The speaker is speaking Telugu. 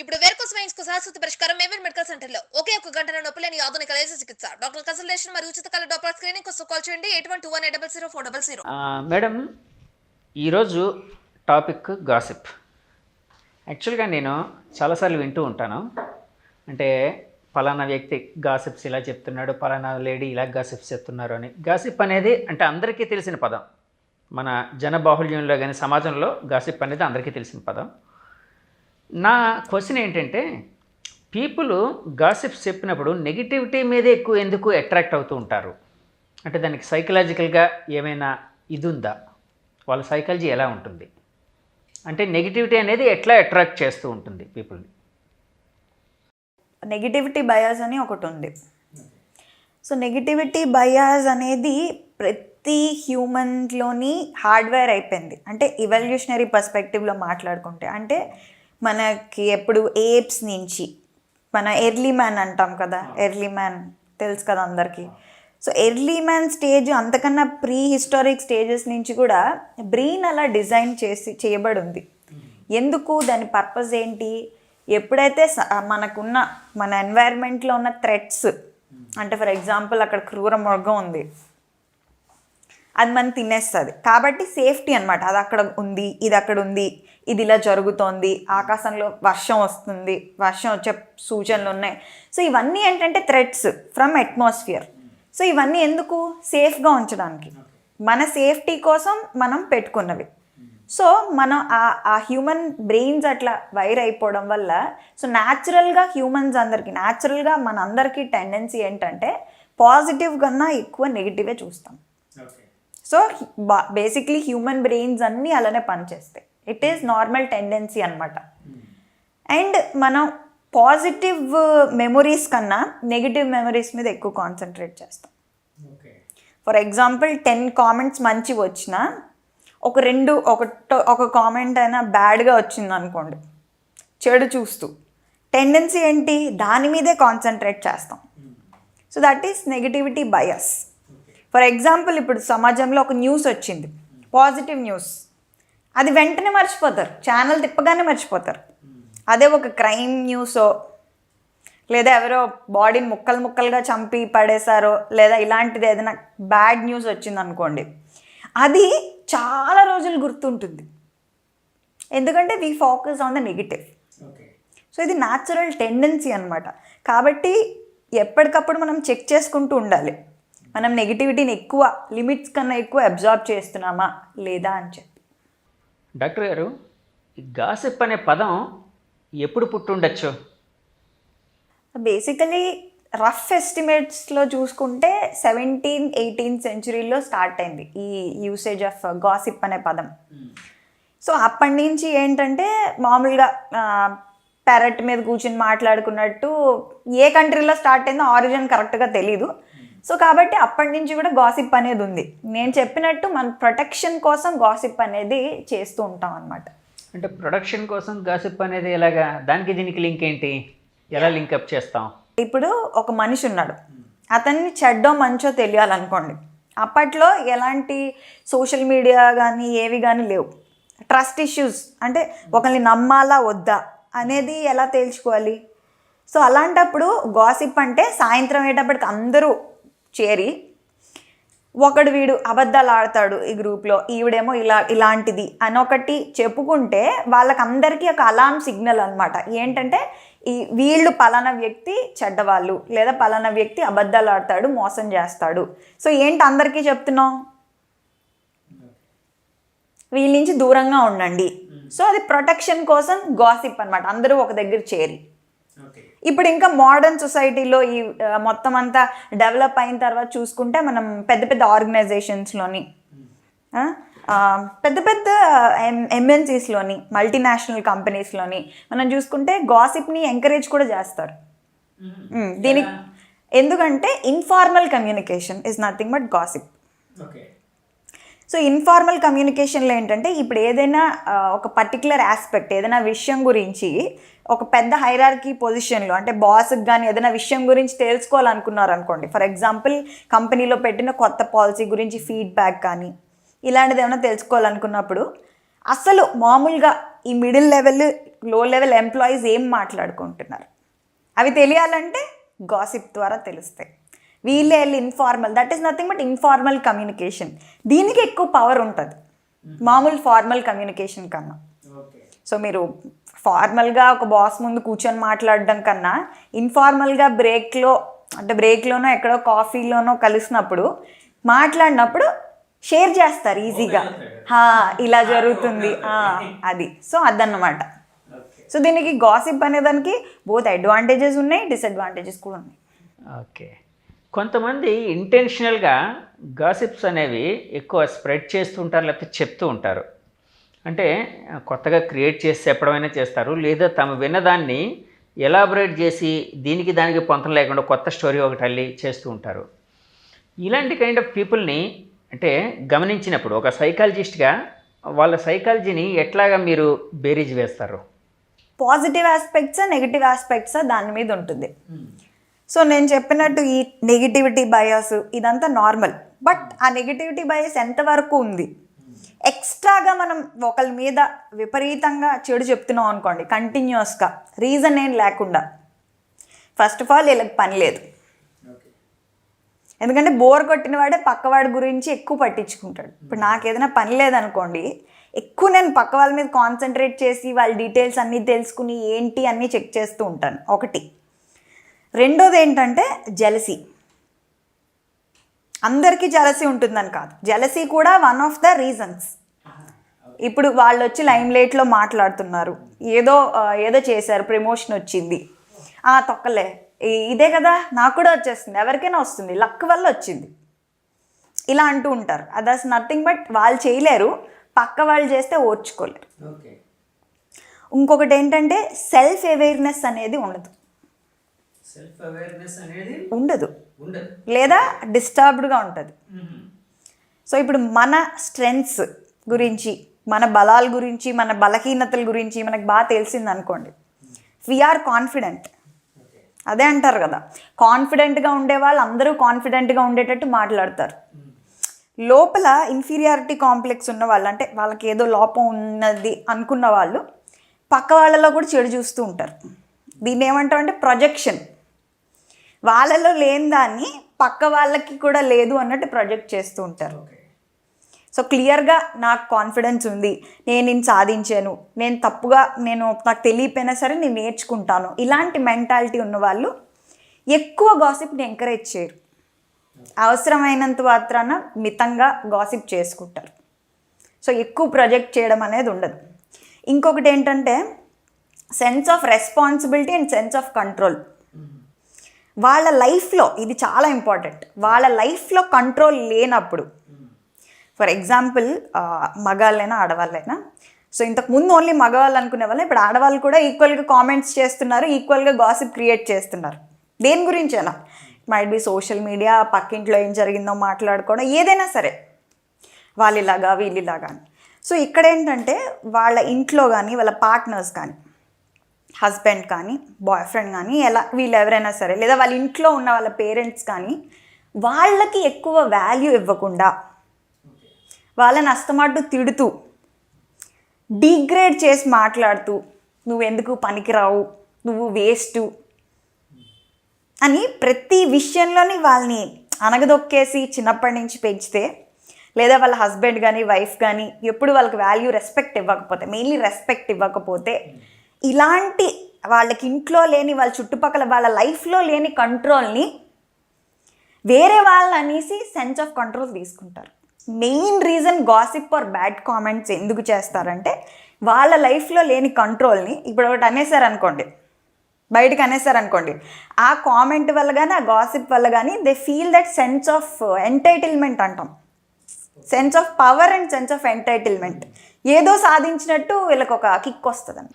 ఇప్పుడు వేర్కోస్ వెయిన్స్కు శాశ్వత పరిష్కారం మేవెల్ మెడికల్ సెంటర్లో ఒకే ఒక గంటల నొప్పి లేని ఆధునిక లేజర్ చికిత్స. డాక్టర్ కన్సల్టేషన్ మరియు ఉచిత కళ డాక్టర్ స్క్రీనింగ్ కోసం కాల్ చేయండి. Eight one two one double zero four double zero. Madam ఈరోజు టాపిక్ గాసిప్. యాక్చువల్గా నేను చాలాసార్లు వింటూ ఉంటాను. అంటే ఫలానా వ్యక్తి గాసిప్స్ ఇలా చెప్తున్నాడు ఫలానా లేడీ ఇలా గాసిప్స్ చెప్తున్నారు అని. గాసిప్ అనేది అంటే అందరికీ తెలిసిన పదం. మన జనబాహుళ్యంలో కానీ సమాజంలో గాసిప్ అనేది అందరికీ తెలిసిన పదం. నా క్వశ్చన్ ఏంటంటే పీపుల్ గాసిప్స్ చెప్పినప్పుడు నెగిటివిటీ మీదే ఎక్కువ ఎందుకు అట్రాక్ట్ అవుతూ ఉంటారు? అంటే దానికి సైకలాజికల్గా ఏమైనా ఇది ఉందా వాళ్ళ సైకాలజీ ఎలా ఉంటుంది? అంటే నెగిటివిటీ అనేది ఎట్లా అట్రాక్ట్ చేస్తూ ఉంటుంది పీపుల్ని నెగిటివిటీ బయాస్ అని ఒకటి ఉంది. సో నెగిటివిటీ బయాస్ అనేది ప్రతి హ్యూమన్లోని హార్డ్వేర్ అయిపోయింది. అంటే ఇవల్యూషనరీ పర్స్పెక్టివ్లో మాట్లాడుకుంటే. అంటే మనకి ఎప్పుడు ఏప్స్ నుంచి మన ఎర్లీ మ్యాన్ అంటాం కదా ఎర్లీ మ్యాన్ తెలుసు కదా అందరికీ. సో ఎర్లీ మ్యాన్ స్టేజ్ అంతకన్నా ప్రీ హిస్టారిక్ స్టేజెస్ నుంచి కూడా బ్రెయిన్ అలా డిజైన్ చేసి చేయబడి ఉంది ఎందుకు దాని పర్పస్ ఏంటి ఎప్పుడైతే మనకున్న మన ఎన్వైర్న్మెంట్లో ఉన్న థ్రెట్స్ అంటే ఫర్ ఎగ్జాంపుల్ అక్కడ క్రూర మృగం ఉంది. అది మనం తినేస్తుంది. కాబట్టి సేఫ్టీ అన్నమాట. అది అక్కడ ఉంది ఇది అక్కడ ఉంది ఇది ఇలా జరుగుతోంది ఆకాశంలో వర్షం వస్తుంది వర్షం వచ్చే సూచనలు ఉన్నాయి. సో ఇవన్నీ ఏంటంటే థ్రెట్స్ ఫ్రమ్ అట్మాస్ఫియర్ సో ఇవన్నీ ఎందుకు? సేఫ్గా ఉంచడానికి. మన సేఫ్టీ కోసం మనం పెట్టుకున్నవి. సో మనం ఆ ఆ హ్యూమన్ బ్రెయిన్స్ అట్లా వైర్ అయిపోవడం వల్ల సో న్యాచురల్గా హ్యూమన్స్ అందరికీ న్యాచురల్గా మన అందరికీ టెండెన్సీ ఏంటంటే పాజిటివ్ కన్నా ఎక్కువ నెగిటివే చూస్తాం. సో బేసిక్లీ హ్యూమన్ బ్రెయిన్స్ అన్నీ అలానే పనిచేస్తాయి. ఇట్ ఈస్ నార్మల్ టెండెన్సీ అనమాట అండ్ మనం పాజిటివ్ మెమొరీస్ కన్నా నెగిటివ్ మెమొరీస్ మీద ఎక్కువ కాన్సన్ట్రేట్ చేస్తాం. ఫర్ ఎగ్జాంపుల్ టెన్ కామెంట్స్ మంచివి వచ్చినా ఒక రెండు ఒక ఒక కామెంట్ అయినా బ్యాడ్గా వచ్చింది అనుకోండి చెడు చూస్తూ. టెండెన్సీ ఏంటి? దాని మీదే కాన్సన్ట్రేట్ చేస్తాం. So that is negativity bias for example ఇప్పుడు సమాజంలో ఒక న్యూస్ వచ్చింది. పాజిటివ్ న్యూస్ అది వెంటనే మర్చిపోతారు. ఛానల్ తిప్పగానే మర్చిపోతారు. అదే ఒక క్రైమ్ న్యూసో లేదా ఎవరో బాడీని ముక్కలు ముక్కలుగా చంపి పడేశారో లేదా ఇలాంటిది ఏదైనా బ్యాడ్ న్యూస్ వచ్చింది అనుకోండి అది చాలా రోజులు గుర్తుంటుంది. ఎందుకంటే we focus on the negative so ఇది న్యాచురల్ టెండెన్సీ అనమాట కాబట్టి ఎప్పటికప్పుడు మనం చెక్ చేసుకుంటూ ఉండాలి. మనం నెగిటివిటీని ఎక్కువ లిమిట్స్ కన్నా ఎక్కువ అబ్జార్బ్ చేస్తున్నామా లేదా అని చెప్పి. డాక్టర్ గారు ఈ గాసిప్ అనే పదం ఎప్పుడు పుట్టుండొచ్చు? బేసికలీ రఫ్ ఎస్టిమేట్స్లో చూసుకుంటే సెవెంటీన్ ఎయిటీన్ సెంచురీలో స్టార్ట్ అయింది ఈ యూసేజ్ ఆఫ్ గాసిప్ అనే పదం. సో అప్పటి నుంచి ఏంటంటే మామూలుగా పెరట్ మీద కూర్చుని మాట్లాడుకున్నట్టు ఏ కంట్రీలో స్టార్ట్ అయిందో ఆరిజిన్ కరెక్ట్గా తెలీదు. సో కాబట్టి అప్పటి నుంచి కూడా గాసిప్ అనేది ఉంది. నేను చెప్పినట్టు మన ప్రొటెక్షన్ కోసం గాసిప్ అనేది చేస్తూ ఉంటాం అనమాట అంటే ప్రొడక్షన్ కోసం గాసిప్ అనేది ఎలాగా? దానికి దీనికి లింక్ ఏంటి? ఎలా లింకప్ చేస్తాం? ఇప్పుడు ఒక మనిషి ఉన్నాడు. అతన్ని చెడ్డో మంచో తెలియాలనుకోండి. అప్పట్లో ఎలాంటి సోషల్ మీడియా కానీ ఏవి కానీ లేవు. ట్రస్ట్ ఇష్యూస్ అంటే ఒకరిని నమ్మాలా వద్దా అనేది ఎలా తేల్చుకోవాలి? సో అలాంటప్పుడు గాసిప్ అంటే సాయంత్రం అయ్యేటప్పటికి అందరూ చేరి ఒకడు వీడు అబద్ధాలు ఆడతాడు ఈ గ్రూప్లో ఈవిడేమో ఇలా ఇలాంటిది అని ఒకటి చెప్పుకుంటే వాళ్ళకందరికీ ఒక అలారం సిగ్నల్ అనమాట ఏంటంటే ఈ వీళ్ళు పలానా వ్యక్తి చెడ్డవాళ్ళు లేదా పలానా వ్యక్తి అబద్ధాలు ఆడతాడు మోసం చేస్తాడు. సో ఏంటి అందరికీ చెప్తున్నాం వీళ్ళ నుంచి దూరంగా ఉండండి. సో అది ప్రొటెక్షన్ కోసం గాసిప్ అన్నమాట. అందరూ ఒక దగ్గర చేరి. ఇప్పుడు ఇంకా మోడర్న్ సొసైటీలో ఈ మొత్తం అంతా డెవలప్ అయిన తర్వాత చూసుకుంటే మనం పెద్ద పెద్ద ఆర్గనైజేషన్స్లోని పెద్ద పెద్ద ఎంఎన్సీస్లోని మల్టీనేషనల్ కంపెనీస్లోని మనం చూసుకుంటే గాసిప్ని ఎంకరేజ్ కూడా చేస్తారు. దీనికి ఎందుకంటే informal communication is nothing but gossip. So informal కమ్యూనికేషన్లో ఏంటంటే ఇప్పుడు ఏదైనా ఒక పర్టికులర్ ఆస్పెక్ట్ ఏదైనా విషయం గురించి ఒక పెద్ద హైరార్కీ పొజిషన్లో అంటే బాస్కి కానీ ఏదైనా విషయం గురించి తెలుసుకోవాలనుకున్నారు అనుకోండి ఫర్ ఎగ్జాంపుల్ కంపెనీలో పెట్టిన కొత్త పాలసీ గురించి ఫీడ్బ్యాక్ కానీ ఇలాంటిది ఏమైనా తెలుసుకోవాలనుకున్నప్పుడు అసలు మామూలుగా ఈ మిడిల్ లెవెల్లో లెవెల్ ఎంప్లాయీస్ ఏం మాట్లాడుకుంటున్నారు? అవి తెలియాలంటే గాసిప్ ద్వారా తెలుస్తాయి. వీళ్ళే వెళ్ళి informal that is nothing but informal communication దీనికి ఎక్కువ పవర్ ఉంటుంది. మామూలు ఫార్మల్ కమ్యూనికేషన్ కన్నా. సో మీరు ఫార్మల్గా ఒక బాస్ ముందు కూర్చొని మాట్లాడడం కన్నా ఇన్ఫార్మల్గా బ్రేక్లో అంటే బ్రేక్లోనో ఎక్కడో కాఫీలోనో కలిసినప్పుడు మాట్లాడినప్పుడు షేర్ చేస్తారు ఈజీగా హా, ఇలా జరుగుతుంది. ఆ, అది. సో అదన్నమాట. సో దీనికి గాసిప్ అనేదానికి బోత్ అడ్వాంటేజెస్ ఉన్నాయి డిసడ్వాంటేజెస్ కూడా ఉన్నాయి. ఓకే. కొంతమంది ఇంటెన్షనల్గా గాసిప్స్ అనేవి ఎక్కువ స్ప్రెడ్ చేస్తుంటారు లేకపోతే చెప్తూ ఉంటారు. అంటే కొత్తగా క్రియేట్ చేసి చెప్పడమైనా చేస్తారు లేదా తమ విన్నదాన్ని ఎలాబరేట్ చేసి దీనికి దానికి పొంతం లేకుండా కొత్త స్టోరీ ఒకటి అల్లి చేస్తూ ఉంటారు. ఇలాంటి కైండ్ ఆఫ్ పీపుల్ని అంటే గమనించినప్పుడు ఒక సైకాలజిస్ట్గా వాళ్ళ సైకాలజీని ఎట్లాగా మీరు బేరీజ్ వేస్తారు? పాజిటివ్ ఆస్పెక్ట్స్ నెగిటివ్ ఆస్పెక్ట్స్ దాని మీద ఉంటుంది. సో నేను చెప్పినట్టు ఈ నెగిటివిటీ బయాస్ ఇదంతా నార్మల్ బట్ ఆ నెగిటివిటీ బయాస్ ఎంతవరకు ఉంది? ఎక్స్ట్రాగా మనం ఒకరి మీద విపరీతంగా చెడు చెప్తున్నాం అనుకోండి కంటిన్యూస్గా రీజన్ ఏం లేకుండా. ఫస్ట్ ఆఫ్ ఆల్ వీళ్ళకి పని లేదు. ఎందుకంటే బోర్ కొట్టిన వాడే పక్కవాడి గురించి ఎక్కువ పట్టించుకుంటాడు. ఇప్పుడు నాకు ఏదైనా పని లేదనుకోండి ఎక్కువ నేను పక్క వాళ్ళ మీద కాన్సన్ట్రేట్ చేసి వాళ్ళ డీటెయిల్స్ అన్నీ తెలుసుకుని ఏంటి అన్నీ చెక్ చేస్తూ ఉంటాను. ఒకటి. రెండోది ఏంటంటే జలసీ. అందరికీ జలసీ ఉంటుందని కాదు. జలసీ కూడా వన్ ఆఫ్ ద రీజన్స్. ఇప్పుడు వాళ్ళు వచ్చి లైమ్ లైట్లో మాట్లాడుతున్నారు. ఏదో ఏదో చేశారు ప్రమోషన్ వచ్చింది. ఆ తొక్కలే. ఇదే కదా నాకు కూడా వచ్చేస్తుంది. ఎవరికైనా వస్తుంది. లక్ వల్ల వచ్చింది. ఇలా అంటూ ఉంటారు. అదర్స్ నథింగ్ బట్ వాళ్ళు చేయలేరు. పక్క వాళ్ళు చేస్తే ఓర్చుకోలేరు. ఇంకొకటి ఏంటంటే సెల్ఫ్ అవేర్నెస్ అనేది ఉండదు. సెల్ఫ్ అవేర్నెస్ అనేది ఉండదు. ఉండదు. లేదా డిస్టర్బ్డ్గా ఉంటుంది. సో ఇప్పుడు మన స్ట్రెంగ్స్ గురించి మన బలాల గురించి మన బలహీనతల గురించి మనకు బాగా తెలిసింది అనుకోండి. వీఆర్ కాన్ఫిడెంట్ అదే అంటారు కదా. కాన్ఫిడెంట్గా ఉండే వాళ్ళు అందరూ కాన్ఫిడెంట్గా ఉండేటట్టు మాట్లాడతారు. లోపల ఇన్ఫీరియారిటీ కాంప్లెక్స్ ఉన్న వాళ్ళు అంటే వాళ్ళకి ఏదో లోపం ఉన్నది అనుకున్న వాళ్ళు పక్క వాళ్ళలో కూడా చెడు చూస్తూ ఉంటారు. దీన్ని ఏమంటాం అంటే ప్రొజెక్షన్ వాళ్ళలో లేని దాన్ని పక్క వాళ్ళకి కూడా లేదు అన్నట్టు ప్రొజెక్ట్ చేస్తూ ఉంటారు. సో క్లియర్గా నాకు కాన్ఫిడెన్స్ ఉంది. నేను నేను సాధించాను. నేను తప్పుగా నేను నాకు తెలియపోయినా సరే నేను నేర్చుకుంటాను. ఇలాంటి మెంటాలిటీ ఉన్న వాళ్ళు ఎక్కువ గాసిప్ని ఎంకరేజ్ చేయరు. అవసరమైనంత మాత్రాన మితంగా గాసిప్ చేసుకుంటారు. సో ఎక్కువ ప్రొజెక్ట్ చేయడం అనేది ఉండదు. ఇంకొకటి ఏంటంటే sense of responsibility and sense of control. వాళ్ళ లైఫ్లో ఇది చాలా ఇంపార్టెంట్. వాళ్ళ లైఫ్లో కంట్రోల్ లేనప్పుడు. ఫర్ ఎగ్జాంపుల్ మగాళ్ళైనా ఆడవాళ్ళైనా. సో ఇంతకు ముందు ఓన్లీ మగవాళ్ళు అనుకునే వాళ్ళు ఇప్పుడు ఆడవాళ్ళు కూడా ఈక్వల్గా కామెంట్స్ చేస్తున్నారు ఈక్వల్గా గాసిప్ క్రియేట్ చేస్తున్నారు. దేని గురించైనా. మైట్ బి సోషల్ మీడియా పక్కింట్లో ఏం జరిగిందో మాట్లాడుకోవడం ఏదైనా సరే. వాళ్ళిలాగా వీళ్ళిలాగా అని. సో ఇక్కడ ఏంటంటే వాళ్ళ ఇంట్లో కానీ వాళ్ళ పార్ట్నర్స్ కానీ హస్బెండ్ కానీ బాయ్ ఫ్రెండ్ కానీ ఎలా వీళ్ళు ఎవరైనా సరే లేదా వాళ్ళ ఇంట్లో ఉన్న వాళ్ళ పేరెంట్స్ కానీ వాళ్ళకి ఎక్కువ వాల్యూ ఇవ్వకుండా వాళ్ళని అస్తమాటు తిడుతూ డిగ్రేడ్ చేసి మాట్లాడుతూ నువ్వెందుకు పనికిరావు? నువ్వు వేస్ట్? అని ప్రతి విషయంలోని వాళ్ళని అనగదొక్కేసి చిన్నప్పటి నుంచి పెంచితే లేదా వాళ్ళ హస్బెండ్ కానీ వైఫ్ కానీ ఎప్పుడు వాళ్ళకి వాల్యూ రెస్పెక్ట్ ఇవ్వకపోతే మెయిన్లీ రెస్పెక్ట్ ఇవ్వకపోతే ఇలాంటి వాళ్ళకి ఇంట్లో లేని వాళ్ళ చుట్టుపక్కల వాళ్ళ లైఫ్లో లేని కంట్రోల్ని వేరే వాళ్ళు అనేసి సెన్స్ ఆఫ్ కంట్రోల్ తీసుకుంటారు. Main reason gossip or bad comments ఎందుకు చేస్తారంటే వాళ్ళ లైఫ్లో లేని కంట్రోల్ని ఇప్పుడు ఒకటి అనేసారు అనుకోండి బయటకు అనేసారు అనుకోండి ఆ కామెంట్ వల్ల కానీ ఆ గాసిప్ వల్ల కానీ they feel that sense of entitlement అంటాం. Sense of power and sense of entitlement ఏదో సాధించినట్టు వీళ్ళకి ఒక కిక్ వస్తుందండి.